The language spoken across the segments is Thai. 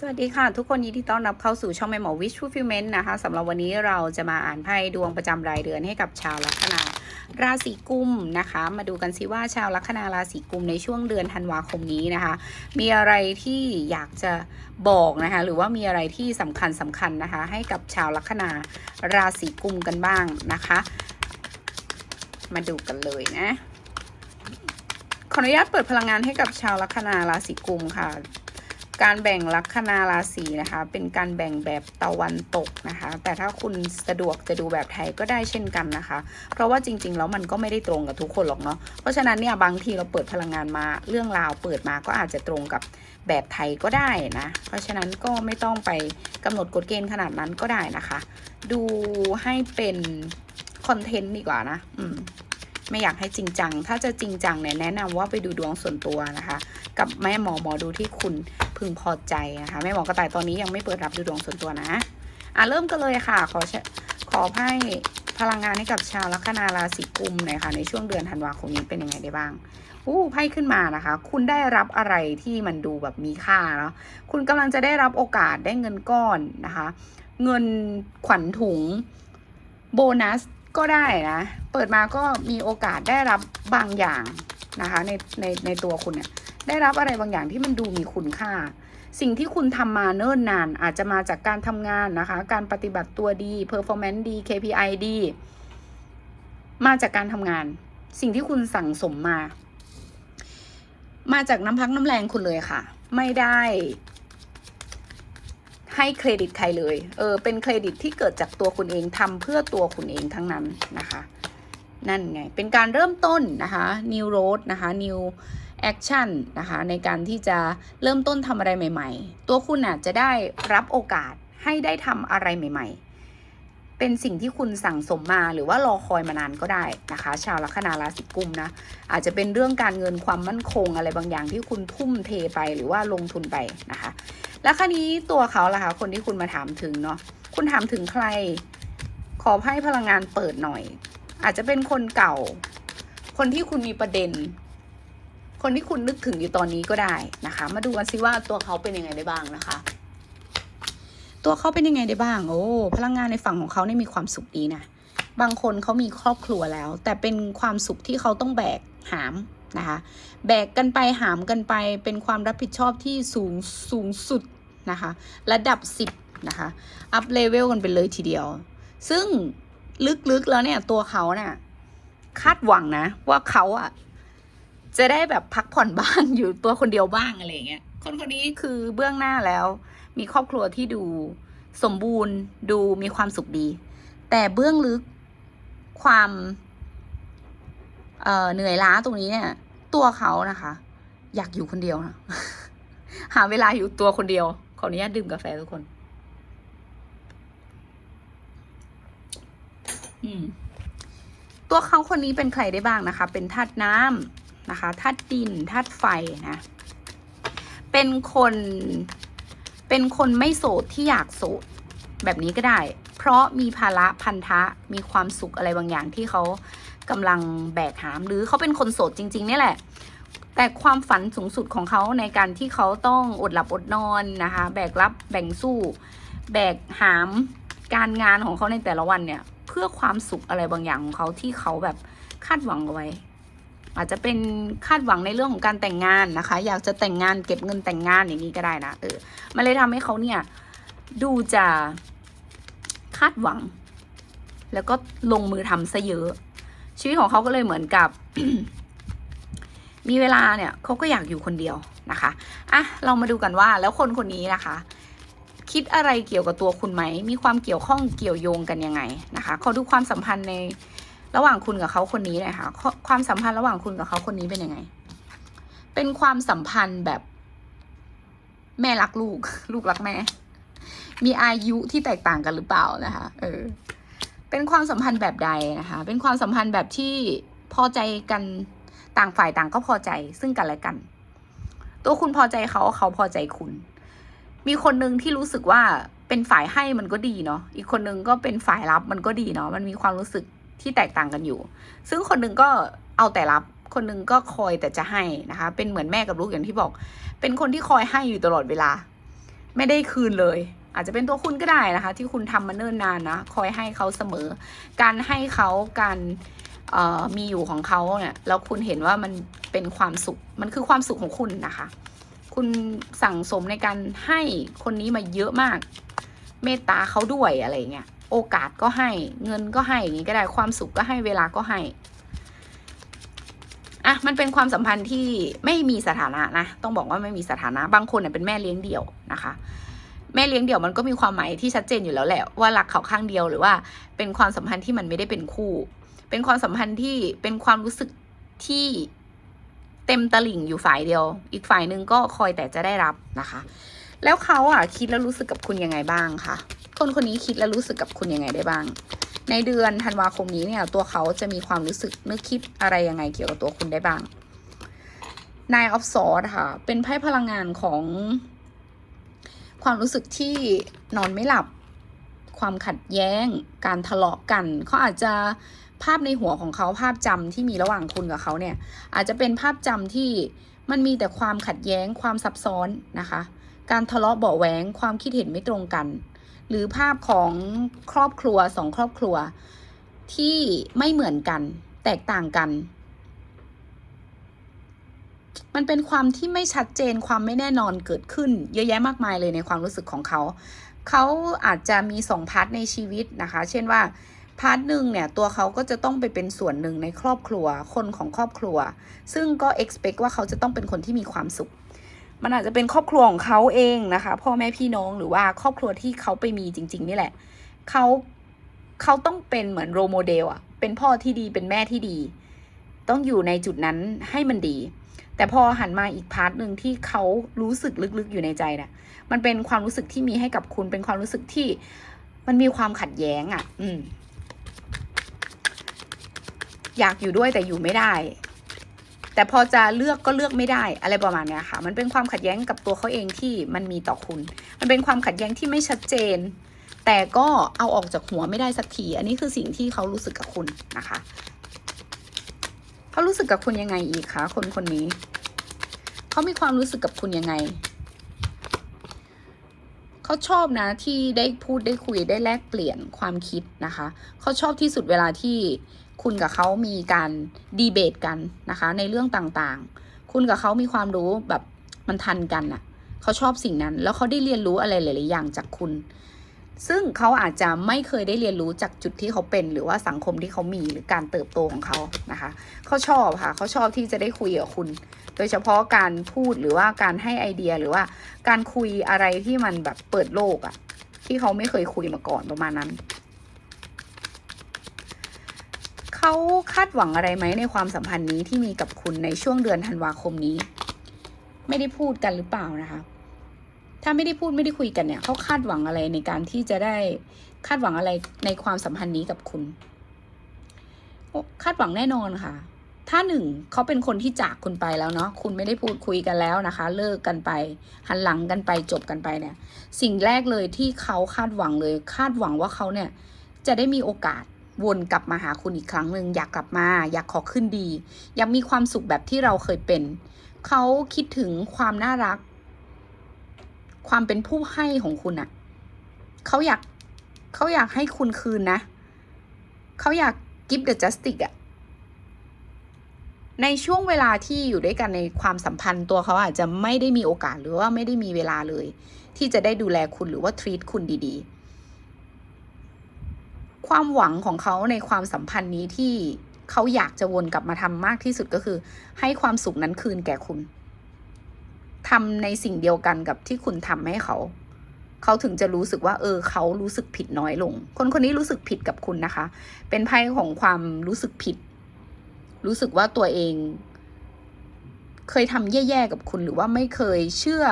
สวัสดีค่ะ ทุกคนยินดีต้อนรับเข้าสู่ช่องแม่หมอวิช Fulfillment นะคะสำหรับวันนี้เราจะมาอ่านไพ่ดวงประจำรายเดือนให้กับชาวลัคนา ราศีกุมนะคะ มาดูกันสิว่าชาวลัคนาราศีกุมในช่วงเดือนธันวาคมนี้นะคะ มีอะไรที่อยากจะบอกนะคะ หรือว่ามีอะไรที่สำคัญสำคัญนะคะ ให้กับชาวลัคนาราศีกุมกันบ้างนะคะ มาดูกันเลยนะขออนุญาตเปิดพลังงานให้กับชาวลัคนาราศีกุมค่ะ การแบ่งลัคนาราศีนะคะ เป็นการแบ่งแบบตะวันตกนะคะ แต่ถ้าคุณสะดวกจะดูแบบไทยก็ได้เช่นกันนะคะ เพราะว่าจริง ๆ แล้วมันก็ไม่ได้ตรงกับทุกคนหรอกเนาะเพราะฉะนั้นเนี่ยบางทีเราเปิดพลังงานมาเรื่องราวเปิดมาก็อาจจะตรงกับแบบไทยก็ได้นะ เพราะฉะนั้นก็ไม่ต้องไปกำหนดกฎเกณฑ์ขนาดนั้นก็ได้นะคะ ดูให้เป็นคอนเทนต์ดีกว่านะ อืม ไม่อยากให้จริงจัง ถ้าจะจริงจังเนี่ยแนะนำว่าไปดูดวงส่วนตัวนะคะ กับแม่หมอหมอดูที่คุณพึงพอใจนะคะแม่หมอกระต่ายตอนนี้ยังไม่เปิดรับดูดวงส่วนตัวนะอะเริ่มกันเลยค่ะ ขอเชขอให้พลังงานให้กับชาวลัคนาราศีกุมหน่อยค่ะในช่วงเดือนธันวาคมนี้เป็นยังไงได้บ้างอู้ไพ่ขึ้นมานะคะ คุณได้รับอะไรที่มันดูแบบมีค่าเนาะคุณกำลังจะได้รับโอกาสได้เงินก้อนนะคะ เงินขวัญถุง โบนัส ก็ได้นะ เปิดมาก็มีโอกาสได้รับบางอย่างนะคะ ในในในตัวคุณเนี่ยได้รับอะไรบางอย่างที่มันดูมีคุณค่า สิ่งที่คุณทำมาเนิ่นนาน อาจจะมาจากการทำงานนะคะ การปฏิบัติตัวดี performance ดี KPI ดี มาจากการทำงาน สิ่งที่คุณสั่งสมมา มาจากน้ำพักน้ำแรงคุณเลยค่ะ ไม่ได้ ให้เครดิตใครเลย เออ เป็นเครดิตที่เกิดจากตัวคุณเองทำเพื่อตัวคุณเองทั้งนั้นนะคะ นั่นไง เป็นการเริ่มต้นนะคะ new road นะคะ new action นะคะในการที่จะเริ่มต้นทำอะไรใหม่ ๆ ตัวคุณอะจะได้รับโอกาสให้ได้ทำอะไรใหม่ ๆ เป็นสิ่งที่คุณสั่งสมมาหรือว่ารอคอยมานานก็ได้นะคะ ชาวลัคนาราศีกุมนะอาจจะเป็นเรื่องการเงินความมั่นคงอะไรบางอย่างที่คุณทุ่มเทไปหรือว่าลงทุนไปนะคะ แล้วคราวนี้ตัวเขาล่ะคะคนที่คุณมาถามถึงเนาะคุณถามถึงใคร ขอให้พลังงานเปิดหน่อย อาจจะเป็นคนเก่า คนที่คุณมีประเด็น คนที่คุณนึกถึงอยู่ตอนนี้ก็ได้นะคะ มาดูกันสิว่าตัวเขาเป็นยังไงได้บ้างนะคะ ตัวเขาเป็นยังไงได้บ้าง โอ้พลังงานในฝั่งของเขาเนี่ยมีความสุขดีนะบางคนเขามีครอบครัวแล้ว แต่เป็นความสุขที่เขาต้องแบกหามนะคะแบกกันไปหามกันไปเป็นความรับผิดชอบที่สูงสูงสุดนะคะระดับสิบนะคะอัพเลเวลกันไปเลยทีเดียว ซึ่งลึกๆแล้วเนี่ยตัวเขาเนี่ยคาดหวังนะ ว่าเขาอะจะได้แบบพักผ่อนบ้างอยู่ตัวคนเดียวบ้างอะไรเงี้ยคนคนนี้คือเบื้องหน้าแล้ว มีครอบครัวที่ดูสมบูรณ์ดูมีความสุขดี แต่เบื้องลึกความเเหนื่อยล้าตรงนี้เนี่ย ตัวเขานะคะ อยากอยู่คนเดียวนะหาเวลาอยู่ตัวคนเดียว ขออนุญาตดื่มกาแฟทุกคน อืม ตัวเขาคนนี้เป็นใครได้บ้างนะคะ เป็นธาตุน้ำนะคะธาตุดินธาตุไฟนะ เป็นคน เป็นคนไม่โสดที่อยากโสดแบบนี้ก็ได้ เพราะมีภาระพันธะ มีความสุขอะไรบางอย่างที่เขากำลังแบกหาม หรือเขาเป็นคนโสดจริง ๆ นี่แหละ แต่ความฝันสูงสุดของเขาในการที่เขาต้องอดหลับอดนอนนะคะ แบกรับแบ่งสู้ แบกหามการงานของเขาในแต่ละวันเนี่ย เพื่อความสุขอะไรบางอย่างของเขาที่เขาแบบคาดหวังเอาไว้ อาจจะเป็นคาดหวังในเรื่องของการแต่งงานนะคะ อยากจะแต่งงานเก็บเงินแต่งงานอย่างนี้ก็ได้นะเออมันเลยทำให้เขาเนี่ยดูจะคาดหวัง แล้วก็ลงมือทำซะเยอะ ชีวิตของเขาก็เลยเหมือนกับ มีเวลาเนี่ยเขาก็อยากอยู่คนเดียวนะคะอะเรามาดูกันว่าแล้วคนคนนี้นะคะ คิดอะไรเกี่ยวกับตัวคุณไหม มีความเกี่ยวข้องเกี่ยวโยงกันยังไงนะคะขอดูความสัมพันธ์ใน ระหว่างคุณกับเขาคนนี้หน่ยค่ะความสัมพันธ์ระหว่างคุณกับเขาคนนี้เป็นยังไง เป็นความสัมพันธ์แบบ แม่รักลูก ลูกรักแม่ มีอายุที่แตกต่างกันหรือเปล่านะคะ เออ เป็นความสัมพันธ์แบบใดนะคะ เป็นความสัมพันธ์แบบที่พอใจกันต่างฝ่ายต่างก็พอใจซึ่งกันและกัน ตัวคุณพอใจเขาเขาพอใจคุณ มีคนหนึ่งที่รู้สึกว่าเป็นฝ่ายให้มันก็ดีเนาะอีกคนหนึ่งก็เป็นฝ่ายรับมันก็ดีเนาะมันมีความรู้สึก ที่แตกต่างกันอยู่ ซึ่งคนหนึ่งก็เอาแต่รับ คนหนึ่งก็คอยแต่จะให้นะคะ เป็นเหมือนแม่กับลูกอย่างที่บอก เป็นคนที่คอยให้อยู่ตลอดเวลา ไม่ได้คืนเลย อาจจะเป็นตัวคุณก็ได้นะคะ ที่คุณทำมาเนิ่นนานนะ คอยให้เขาเสมอ การให้เขาการมีอยู่ของเขาเนี่ย แล้วคุณเห็นว่ามันเป็นความสุข มันคือความสุขของคุณนะคะ คุณสั่งสมในการให้คนนี้มาเยอะมาก เมตตาเขาด้วยอะไรเงี้ย โอกาสก็ให้ เงินก็ให้อย่างนี้ก็ได้ความสุขก็ให้เวลาก็ให้อะมันเป็นความสัมพันธ์ที่ไม่มีสถานะนะต้องบอกว่าไม่มีสถานะบางคนเนี่ยเป็นแม่เลี้ยงเดี่ยวนะคะ แม่เลี้ยงเดี่ยวมันก็มีความหมายที่ชัดเจนอยู่แล้วแหละว่ารักเขาข้างเดียวหรือว่า เป็นความสัมพันธ์ที่มันไม่ได้เป็นคู่ เป็นความสัมพันธ์ที่เป็นความรู้สึกที่เต็มตลิ่งอยู่ฝ่ายเดียว อีกฝ่ายหนึ่งก็คอยแต่จะได้รับนะคะ แล้วเขาอะคิดแล้วรู้สึกกับคุณยังไงบ้างคะคนคนนี้คิดแล้วรู้สึกกับคุณยังไงได้บ้าง ในเดือนธันวาคมนี้เนี่ยตัวเขาจะมีความรู้สึกนึกคิดอะไรยังไงเกี่ยวกับตัวคุณได้บ้าง Nine of Swords ค่ะ เป็นไพ่พลังงานของ ความรู้สึกที่นอนไม่หลับ ความขัดแย้ง การทะเลาะกัน เขาอาจจะภาพในหัวของเขาภาพจำที่มีระหว่างคุณกับเขาเนี่ย อาจจะเป็นภาพจำที่มันมีแต่ความขัดแย้งความซับซ้อนนะคะ การทะเลาะเบาแหวงความคิดเห็นไม่ตรงกัน หรือภาพของครอบครัวสองครอบครัว ที่ไม่เหมือนกัน แตกต่างกัน มันเป็นความที่ไม่ชัดเจนความไม่แน่นอนเกิดขึ้น เยอะแยะมากมายเลยในความรู้สึกของเขา เขาอาจจะมีสองพาร์ทในชีวิตนะคะ เช่นว่าพาร์ทหนึ่งเนี่ยตัวเขาก็จะต้องไปเป็นส่วนหนึ่งในครอบครัว คนของครอบครัว ซึ่งก็ expect ว่าเขาจะต้องเป็นคนที่มีความสุข มันอาจจะเป็นครอบครัวของเขาเองนะคะ พ่อแม่พี่น้องหรือว่าครอบครัวที่เขาไปมีจริง ๆ นี่แหละเขาเขาต้องเป็นเหมือนโรโมเดลอะเป็นพ่อที่ดีเป็นแม่ที่ดี ต้องอยู่ในจุดนั้นให้มันดี แต่พอหันมาอีกพาร์ทหนึ่งที่เขารู้สึกลึกๆอยู่ในใจน่ะมันเป็นความรู้สึกที่มีให้กับคุณ เป็นความรู้สึกที่มันมีความขัดแย้งอะ่ะ อืม อยากอยู่ด้วยแต่อยู่ไม่ได้ แต่พอจะเลือกก็เลือกไม่ได้อะไรประมาณนี้ค่ะ มันเป็นความขัดแย้งกับตัวเขาเองที่มันมีต่อคุณ มันเป็นความขัดแย้งที่ไม่ชัดเจน แต่ก็เอาออกจากหัวไม่ได้สักที อันนี้คือสิ่งที่เขารู้สึกกับคุณนะคะเขารู้สึกกับคุณยังไงอีกคะคนคนนี้เขามีความรู้สึกกับคุณยังไงเขาชอบนะที่ได้พูดได้คุยได้แลกเปลี่ยนความคิดนะคะ เขาชอบที่สุดเวลาที่ คุณกับเขามีการดีเบตกันนะคะ ในเรื่องต่างๆ คุณกับเขามีความรู้แบบมันทันกันน่ะเขาชอบสิ่งนั้น แล้วเขาได้เรียนรู้อะไรหลายๆอย่างจากคุณ ซึ่งเขาอาจจะไม่เคยได้เรียนรู้จากจุดที่เขาเป็น หรือว่าสังคมที่เขามีหรือการเติบโตของเขานะคะ เขาชอบค่ะ เขาชอบที่จะได้คุยกับคุณ โดยเฉพาะการพูดหรือว่าการให้ไอเดียหรือว่าการคุยอะไรที่มันแบบเปิดโลกอะที่เขาไม่เคยคุยมาก่อนประมาณนั้น เขาคาดหวังอะไรไหมในความสัมพันธ์นี้ที่มีกับคุณในช่วงเดือนธันวาคมนี้ ไม่ได้พูดกันหรือเปล่านะคะ ถ้าไม่ได้พูดไม่ได้คุยกันเนี่ยเขาคาดหวังอะไรในการที่จะได้คาดหวังอะไรในความสัมพันธ์นี้กับคุณ คาดหวังแน่นอนค่ะ ถ้าหนึ่งเขาเป็นคนที่จากคุณไปแล้วเนาะคุณไม่ได้พูดคุยกันแล้วนะคะ เลิกกันไป หันหลังกันไปจบกันไปเนี่ย สิ่งแรกเลยที่เขาคาดหวังเลย คาดหวังว่าเขาเนี่ย จะได้มีโอกาส วนกลับมาหาคุณอีกครั้งหนึ่งอยากกลับมา อยากขอขึ้นดี อยากมีความสุขแบบที่เราเคยเป็น เขาคิดถึงความน่ารัก ความเป็นผู้ให้ของคุณอะเขาอยากเขาอยากให้คุณคืนนะ เขาอยาก give the justice อะในช่วงเวลาที่อยู่ด้วยกันในความสัมพันธ์ตัวเขาอาจจะไม่ได้มีโอกาสหรือว่าไม่ได้มีเวลาเลย ที่จะได้ดูแลคุณหรือว่า treat คุณดีๆ ความหวังของเขาในความสัมพันธ์นี้ที่เขาอยากจะวนกลับมาทำมากที่สุดก็คือ ให้ความสุขนั้นคืนแก่คุณทำในสิ่งเดียวกันกับที่คุณทำให้เขา เขาถึงจะรู้สึกว่า เออ เขารู้สึกผิดน้อยลง คนคนนี้รู้สึกผิดกับคุณนะคะ เป็นไพ่ของความรู้สึกผิด รู้สึกว่าตัวเอง เคยทำแย่ๆกับคุณหรือว่าไม่เคยเชื่อ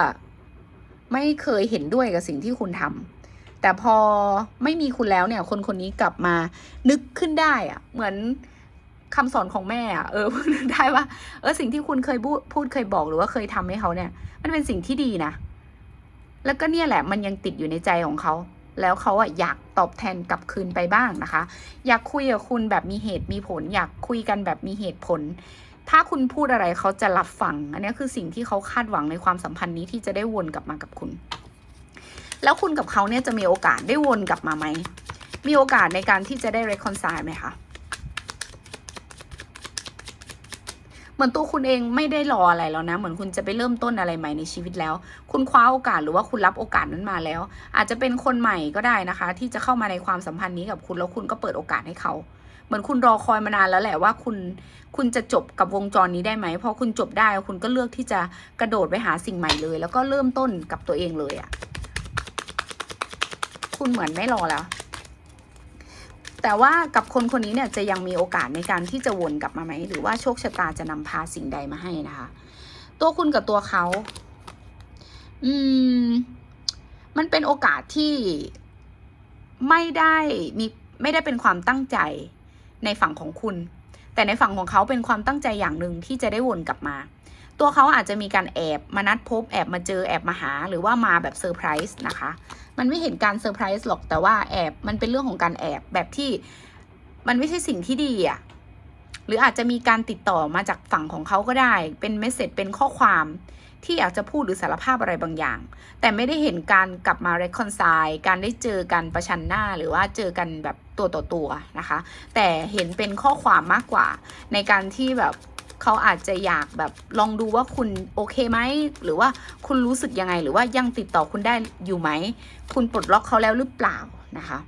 ไม่เคยเห็นด้วยกับสิ่งที่คุณทำ แต่พอไม่มีคุณแล้วเนี่ย คนคนนี้กลับมานึกขึ้นได้อะเหมือนคำสอนของแม่อะเออนึกได้ว่าเออสิ่งที่คุณเคยพูดพูดเคยบอกหรือว่าเคยทำให้เขาเนี่ย มันเป็นสิ่งที่ดีนะ แล้วก็เนี่ยแหละ มันยังติดอยู่ในใจของเขาแล้วเขาอะอยากตอบแทนกลับคืนไปบ้างนะคะ อยากคุยกับคุณแบบมีเหตุมีผล อยากคุยกันแบบมีเหตุผล ถ้าคุณพูดอะไรเขาจะรับฟัง อันนี้คือสิ่งที่เขาคาดหวังในความสัมพันธ์นี้ที่จะได้วนกลับมากับคุณ แล้วคุณกับเขาเนี่ยจะมีโอกาสได้วนกลับมาไหม มีโอกาสในการที่จะได้ reconcile ไหมคะ เหมือนตัวคุณเองไม่ได้รออะไรแล้วนะ เหมือนคุณจะไปเริ่มต้นอะไรใหม่ในชีวิตแล้ว คุณคว้าโอกาสหรือว่าคุณรับโอกาสนั้นมาแล้ว อาจจะเป็นคนใหม่ก็ได้นะคะ ที่จะเข้ามาในความสัมพันธ์นี้กับคุณแล้วคุณก็เปิดโอกาสให้เขาเหมือนคุณรอคอยมานานแล้วแหละว่าคุณคุณจะจบกับวงจรนี้ได้ไหมพอคุณจบได้คุณก็เลือกที่จะกระโดดไปหาสิ่งใหม่เลย แล้วก็เริ่มต้นกับตัวเองเลยอะ่ะ คุณเหมือนไม่รอแล้ว แต่ว่ากับคนคนนี้เนี่ยจะยังมีโอกาสในการที่จะวนกลับมาไหม หรือว่าโชคชะตาจะนำพาสิ่งใดมาให้นะคะ ตัวคุณกับตัวเขา อืม มันเป็นโอกาสที่ไม่ได้มีไม่ได้เป็นความตั้งใจในฝั่งของคุณ แต่ในฝั่งของเขาเป็นความตั้งใจอย่างหนึ่งที่จะได้วนกลับมา ตัวเขาอาจจะมีการแอบมานัดพบแอบมาเจอแอบมาหา หรือว่ามาแบบเซอร์ไพรส์นะคะ มันไม่เห็นการเซอร์ไพรส์หรอกแต่ว่าแอบมันเป็นเรื่องของการแอบแบบที่มันไม่ใช่สิ่งที่ดีอะ่ะหรืออาจจะมีการติดต่อมาจากฝั่งของเขาก็ได้ เป็นเมสเซจเป็นข้อความที่อยากจะพูดหรือสารภาพอะไรบางอย่าง แต่ไม่ได้เห็นการกลับมา reconcile การได้เจอกันประชันหน้า หรือว่าเจอกันแบบตัวต่อตัวนะคะ แต่เห็นเป็นข้อความมากกว่า ในการที่แบบ เขาอาจจะอยากแบบลองดูว่าคุณโอเคไหมหรือว่าคุณรู้สึกยังไง หรือว่ายังติดต่อคุณได้อยู่ไหม คุณปลดล็อกเขาแล้วหรือเปล่านะคะ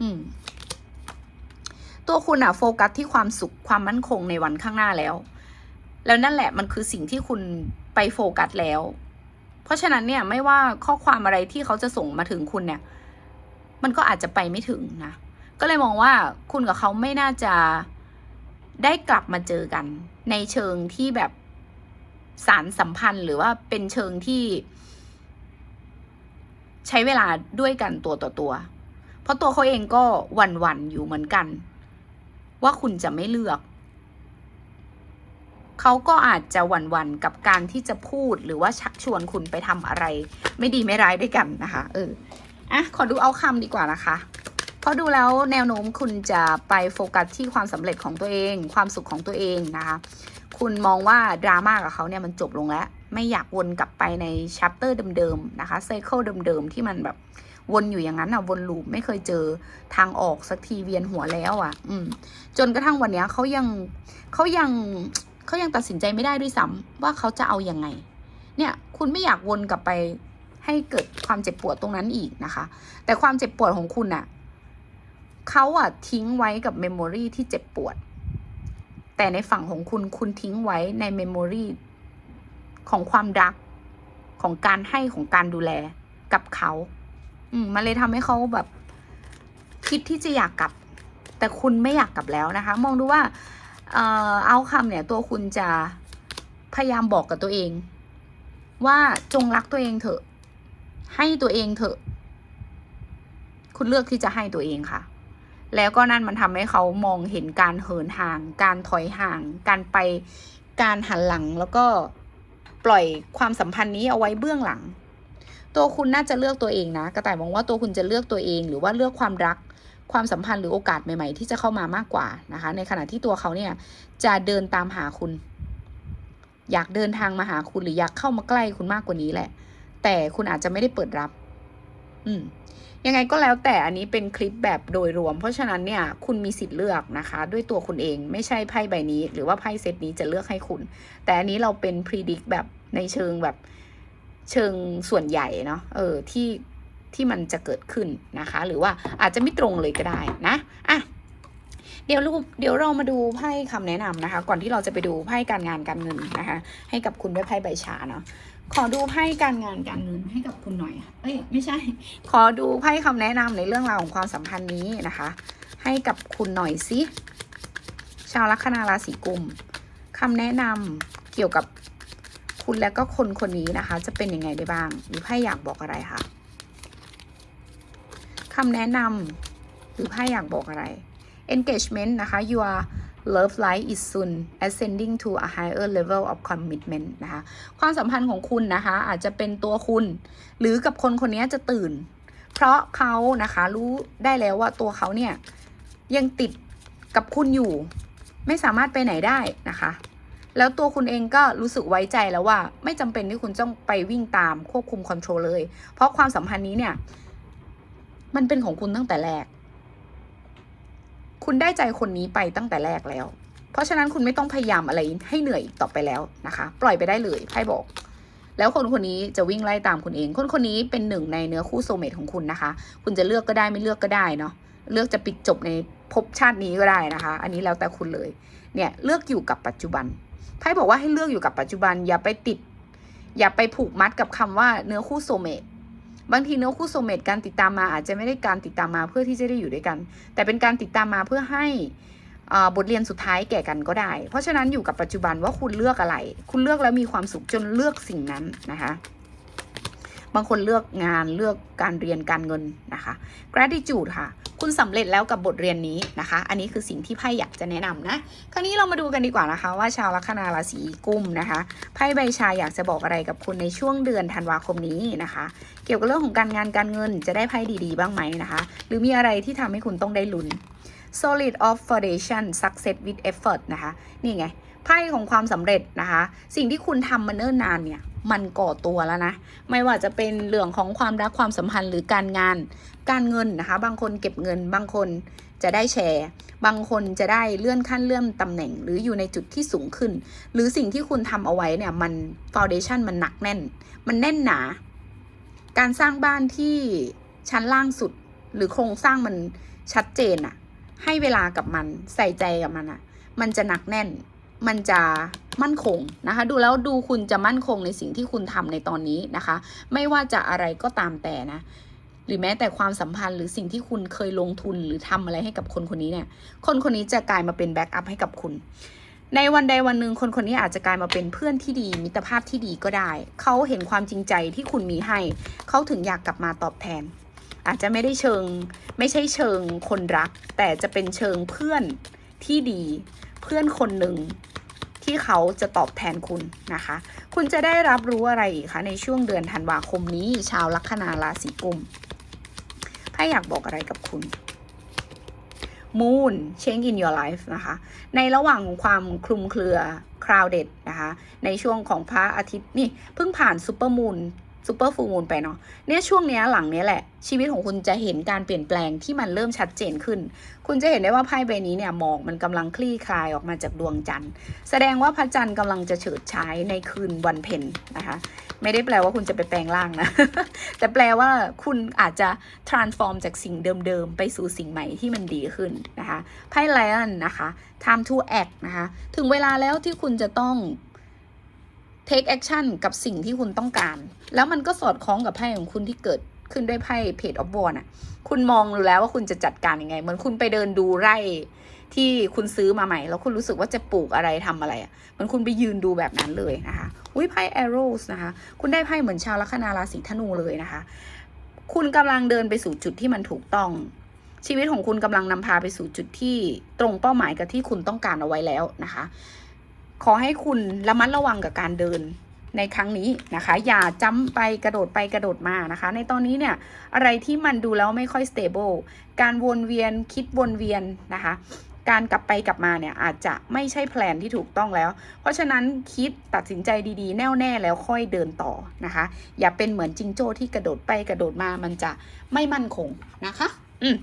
อืม ตัวคุณอะโฟกัสที่ความสุขความมั่นคงในวันข้างหน้าแล้ว แล้วนั่นแหละมันคือสิ่งที่คุณไปโฟกัสแล้ว เพราะฉะนั้นเนี่ยไม่ว่าข้อความอะไรที่เขาจะส่งมาถึงคุณเนี่ย มันก็อาจจะไปไม่ถึงนะก็เลยมองว่าคุณกับเขาไม่น่าจะ ได้กลับมาเจอกัน ในเชิงที่แบบสารสัมพันธ์หรือว่าเป็นเชิงที่ ใช้เวลาด้วยกันตัวต่อตัว เพราะตัวเขาเองก็หวั่นๆอยู่เหมือนกัน ว่าคุณจะไม่เลือกเขาก็อาจจะหวั่นๆกับการที่จะพูดหรือว่าชักชวนคุณไปทำอะไร ไม่ดีไม่ร้ายด้วยกันนะคะ เอออะขอดูเอาคำดีกว่านะคะ เพราะดูแล้วแนวโน้มคุณจะไปโฟกัสที่ความสำเร็จของตัวเอง ความสุขของตัวเองนะคะคุณมองว่าดราม่ากับเขาเนี่ยมันจบลงแล้ว ไม่อยากวนกลับไปในชัปเตอร์เดิมๆนะคะไซเคิลเดิมๆที่มันแบบวนอยู่อย่างนั้นอะวนลูปไม่เคยเจอทางออกสักทีเวียนหัวแล้วอะ อืม จนกระทั่งวันเนี้ยเขายังเขายังเขายังตัดสินใจไม่ได้ด้วยซ้ำว่าเขาจะเอาอยัางไง เนี่ย คุณไม่อยากวนกลับไปให้เกิดความเจ็บปวดตรงนั้นอีกนะคะ แต่ความเจ็บปวดของคุณอะ เขาอะทิ้งไว้กับเมมโมรีที่เจ็บปวด แต่ในฝั่งของคุณคุณทิ้งไว้ในเมมโมรีของความรักของการให้ของการดูแลกับเขา อืมมันเลยทำให้เขาแบบ คิดที่จะอยากกลับ แต่คุณไม่อยากกลับแล้วนะคะ มองดูว่า เอ่อเอาคำเนี่ย ตัวคุณจะพยายามบอกกับตัวเอง ว่าจงรักตัวเองเถอะ ให้ตัวเองเถอะ คุณเลือกที่จะให้ตัวเองค่ะ แล้วก็นั่นมันทำให้เขามองเห็นการเหินห่าง การถอยห่าง การไปการหันหลังแล้วก็ปล่อยความสัมพันธ์นี้เอาไว้เบื้องหลัง ตัวคุณน่าจะเลือกตัวเองนะกระต่ายมองว่าตัวคุณจะเลือกตัวเองหรือว่าเลือกความรักความสัมพันธ์หรือโอกาสใหม่ ๆ ที่จะเข้ามามากกว่านะคะ ในขณะที่ตัวเขาเนี่ยจะเดินตามหาคุณ อยากเดินทางมาหาคุณหรืออยากเข้ามาใกล้คุณมากกว่านี้แหละ แต่คุณอาจจะไม่ได้เปิดรับ อืม ยังไงก็แล้วแต่อันนี้เป็นคลิปแบบโดยรวม เพราะฉะนั้นเนี่ยคุณมีสิทธิ์เลือกนะคะ ด้วยตัวคุณเองไม่ใช่ไพ่ใบนี้ หรือว่าไพ่เซตนี้จะเลือกให้คุณ แต่อันนี้เราเป็นพ r e d i c t แบบในเชิงแบบเชิงส่วนใหญ่เนาะเออที่ที่มันจะเกิดขึ้นนะคะ หรือว่าอาจจะไม่ตรงเลยก็ได้นะอะเดี๋ยวรูปเดี๋ยวเรามาดูไพ่คำแนะนำนะคะ ก่อนที่เราจะไปดูไพ่การงานการเงินนะคะ ให้กับคุณด้วยไพ่ใบชาเนาะ ขอดูไพ่การงานการเงินให้กับคุณหน่อย เอ้ย ไม่ใช่ ขอดูไพ่คำแนะนำในเรื่องราวของความสัมพันธ์นี้นะคะ ให้กับคุณหน่อยสิชาวลัคนาราศีกุมคำแนะนำเกี่ยวกับคุณและก็คนคนนี้นะคะ จะเป็นยังไงได้บ้าง หรือไพ่อยากบอกอะไรคะคำแนะนำหรือไพ่อยากบอกอะไร engagement นะคะ your love life is soon ascending to a higher level of commitment นะคะ ความสัมพันธ์ของคุณนะคะ อาจจะเป็นตัวคุณ หรือกับคนคนนี้จะตื่น เพราะเขานะคะรู้ได้แล้วว่าตัวเขาเนี่ย ยังติดกับคุณอยู่ ไม่สามารถไปไหนได้นะคะแล้วตัวคุณเองก็รู้สึกไว้ใจแล้วว่า ไม่จำเป็นที่คุณต้องไปวิ่งตามควบคุมคอนโทรลเลย เพราะความสัมพันธ์นี้เนี่ย มันเป็นของคุณตั้งแต่แรก คุณได้ใจคนนี้ไปตั้งแต่แรกแล้ว เพราะฉะนั้นคุณไม่ต้องพยายามอะไรให้เหนื่อยอีกต่อไปแล้วนะคะ ปล่อยไปได้เลยไพ่บอก แล้วคนคนนี้จะวิ่งไล่ตามคุณเอง คนคนนี้เป็นหนึ่งในเนื้อคู่โซเมตของคุณนะคะ คุณจะเลือกก็ได้ไม่เลือกก็ได้เนาะเลือกจะปิดจบในภพชาตินี้ก็ได้นะคะ อันนี้แล้วแต่คุณเลย เนี่ยเลือกอยู่กับปัจจุบันไพ่บอกว่าให้เลือกอยู่กับปัจจุบัน อย่าไปติด อย่าไปผูกมัดกับคำว่าเนื้อคู่โซเมต บางทีเนื้อคู่โซเมตการติดตามมาอาจจะไม่ได้การติดตามมาเพื่อที่จะได้อยู่ด้วยกัน แต่เป็นการติดตามมาเพื่อให้บทเรียนสุดท้ายแก่กันก็ได้ เพราะฉะนั้นอยู่กับปัจจุบันว่าคุณเลือกอะไร คุณเลือกแล้วมีความสุขจนเลือกสิ่งนั้นนะคะ บางคนเลือกงานเลือกการเรียนการเงินนะคะ gratitude ค่ะ คุณสำเร็จแล้วกับบทเรียนนี้นะคะ อันนี้คือสิ่งที่ไพ่อยากจะแนะนำนะ คราวนี้เรามาดูกันดีกว่านะคะ ว่าชาวลัคนาราศีกุมนะคะไพ่ใบชาอยากจะบอกอะไรกับคุณในช่วงเดือนธันวาคมนี้นะคะ เกี่ยวกับเรื่องของการงานการเงินจะได้ไพ่ดีๆ บ้างไหมนะคะ หรือมีอะไรที่ทำให้คุณต้องได้ลุ้น solid of foundation success with effort นะคะ นี่ไง ไพ่ของความสำเร็จนะคะ สิ่งที่คุณทำมาเนิ่นนานเนี่ย มันก่อตัวแล้วนะ ไม่ว่าจะเป็นเรื่องของความรักความสัมพันธ์หรือการงาน การเงินนะคะ บางคนเก็บเงิน บางคนจะได้แชร์ บางคนจะได้เลื่อนขั้นเลื่อนตำแหน่ง หรืออยู่ในจุดที่สูงขึ้น หรือสิ่งที่คุณทำเอาไว้เนี่ยมันฟ u n เดชันมันหนักแน่น มันแน่นหนา การสร้างบ้านที่ชั้นล่างสุด หรือโครงสร้างมันชัดเจนอะให้เวลากับมันใส่ใจกับมันอะมันจะหนักแน่น มันจะ มั่นคงนะคะ ดูแล้วดูคุณจะมั่นคงในสิ่งที่คุณทำในตอนนี้นะคะ ไม่ว่าจะอะไรก็ตามแต่นะ หรือแม้แต่ความสัมพันธ์หรือสิ่งที่คุณเคยลงทุนหรือทำอะไรให้กับคนคนนี้เนี่ย คนคนนี้จะกลายมาเป็นแบ็กอัพให้กับคุณในวันใดวันหนึ่งคนคนนี้อาจจะกลายมาเป็นเพื่อนที่ดี มิตรภาพที่ดีก็ได้ เขาเห็นความจริงใจที่คุณมีให้ เขาถึงอยากกลับมาตอบแทน อาจจะไม่ได้เชิง ไม่ใช่เชิงคนรัก แต่จะเป็นเชิงเพื่อนที่ดี เพื่อนคนหนึ่ง ที่เขาจะตอบแทนคุณนะคะ คุณจะได้รับรู้อะไรอีกคะในช่วงเดือนธันวาคมนี้ ชาวลัคนาราศีกุมถ้าอยากบอกอะไรกับคุณ Moon change in your life นะคะ ในระหว่างของความคลุมเครือ crowded นะคะ ในช่วงของพระอาทิตย์นี่เพิ่งผ่านซูเปอร์มูน ซูเปอร์ฟูมูนไปเนาะเนี่ยช่วงเนี้ยหลังเนี้ยแหละ ชีวิตของคุณจะเห็นการเปลี่ยนแปลงที่มันเริ่มชัดเจนขึ้น คุณจะเห็นได้ว่าไพ่ใบนี้เนี่ยหมอกมันกำลังคลี่คลายออกมาจากดวงจันทร์ แสดงว่าพระจันทร์กำลังจะเฉิดฉายในคืนวันเพ็ญนะคะ ไม่ได้แปลว่าคุณจะไปแปลงร่างนะ แต่แปลว่าคุณอาจจะ transform จากสิ่งเดิมๆไปสู่สิ่งใหม่ที่มันดีขึ้นนะคะไพ่ไลออนนะคะ time to act นะคะ ถึงเวลาแล้วที่คุณจะต้อง take action กับสิ่งที่คุณต้องการ แล้วมันก็สอดคล้องกับไพ่ของคุณที่เกิดขึ้นด้วยไพ่ page of wands อะ คุณมองดูแล้วว่าคุณจะจัดการยังไง เหมือนคุณไปเดินดูไร่ที่คุณซื้อมาใหม่ แล้วคุณรู้สึกว่าจะปลูกอะไรทำอะไรอะ เหมือนคุณไปยืนดูแบบนั้นเลยนะคะอุ้ยไพ่ arrows นะคะ คุณได้ไพ่เหมือนชาวลัคนาราศีธนูเลยนะคะ คุณกำลังเดินไปสู่จุดที่มันถูกต้อง ชีวิตของคุณกำลังนำพาไปสู่จุดที่ตรงเป้าหมายกับที่คุณต้องการเอาไว้แล้วนะคะ ขอให้คุณระมัดระวังกับการเดินในครั้งนี้นะคะ อย่าจ้ำไปกระโดดไปกระโดดมานะคะ ในตอนนี้เนี่ยอะไรที่มันดูแล้วไม่ค่อย stable การวนเวียนคิดวนเวียนนะคะ การกลับไปกลับมาเนี่ยอาจจะไม่ใช่แผนที่ถูกต้องแล้ว เพราะฉะนั้นคิดตัดสินใจดีๆ แน่วแน่แล้วค่อยเดินต่อนะคะ อย่าเป็นเหมือนจิงโจ้ที่กระโดดไปกระโดดมามันจะไม่มั่นคงนะคะ อืม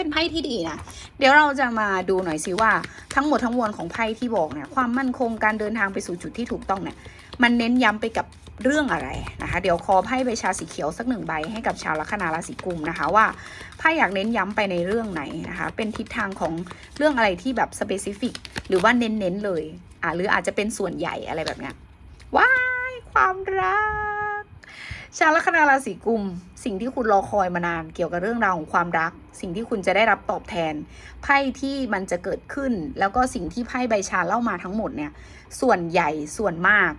เป็นไพ่ที่ดีนะ เดี๋ยวเราจะมาดูหน่อยสิว่าทั้งหมดทั้งมวลของไพ่ที่บอกเนี่ยความมั่นคงการเดินทางไปสู่จุดที่ถูกต้องเนี่ยมันเน้นย้ำไปกับเรื่องอะไรนะคะ เดี๋ยวขอไพ่ใบชาสีเขียวสักหนึ่งใบให้กับชาวลัคนาราศีกุมนะคะว่าไพ่อยากเน้นย้ำไปในเรื่องไหนนะคะ เป็นทิศทางของเรื่องอะไรที่แบบสเปซิฟิกหรือว่าเน้นๆเลยอ่าหรืออาจจะเป็นส่วนใหญ่อะไรแบบเนี้ยว้ายความรักชาวลัคนาราศีกุม สิ่งที่คุณรอคอยมานานเกี่ยวกับเรื่องราวของความรัก สิ่งที่คุณจะได้รับตอบแทน ไพ่ที่มันจะเกิดขึ้น แล้วก็สิ่งที่ไพ่ใบชาเล่ามาทั้งหมดเนี่ย ส่วนใหญ่ส่วนมาก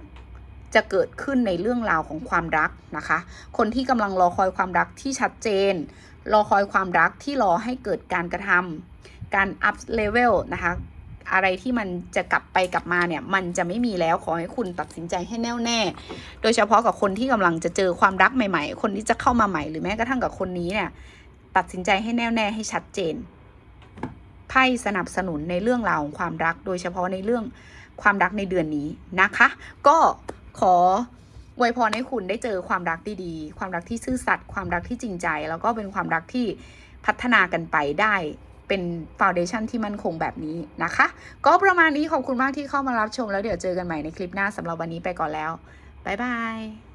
จะเกิดขึ้นในเรื่องราวของความรักนะคะ คนที่กำลังรอคอยความรักที่ชัดเจน รอคอยความรักที่รอให้เกิดการกระทำการ up level นะคะ อะไรที่มันจะกลับไปกลับมาเนี่ย มันจะไม่มีแล้วขอให้คุณตัดสินใจให้แน่วแน่ โดยเฉพาะกับคนที่กำลังจะเจอความรักใหม่ ๆ คนที่จะเข้ามาใหม่ หรือแม้กระทั่งกับคนนี้เนี่ย ตัดสินใจให้แน่วแน่ให้ชัดเจน ไพ่สนับสนุนในเรื่องราวของความรัก โดยเฉพาะในเรื่องความรักในเดือนนี้นะคะ ก็ขออวยพรให้คุณได้เจอความรักดีๆ ความรักที่ซื่อสัตย์ ความรักที่จริงใจ แล้วก็เป็นความรักที่พัฒนากันไปได้เป็นฟ u n เดชันที่มั่นคงแบบนี้นะคะ ก็ประมาณนี้ขอบคุณมากที่เข้ามารับชมแล้วเดี๋ยวเจอกันใหม่ในคลิปหน้าสำหรับวันนี้ไปก่อนแล้ว บ๊ายบาย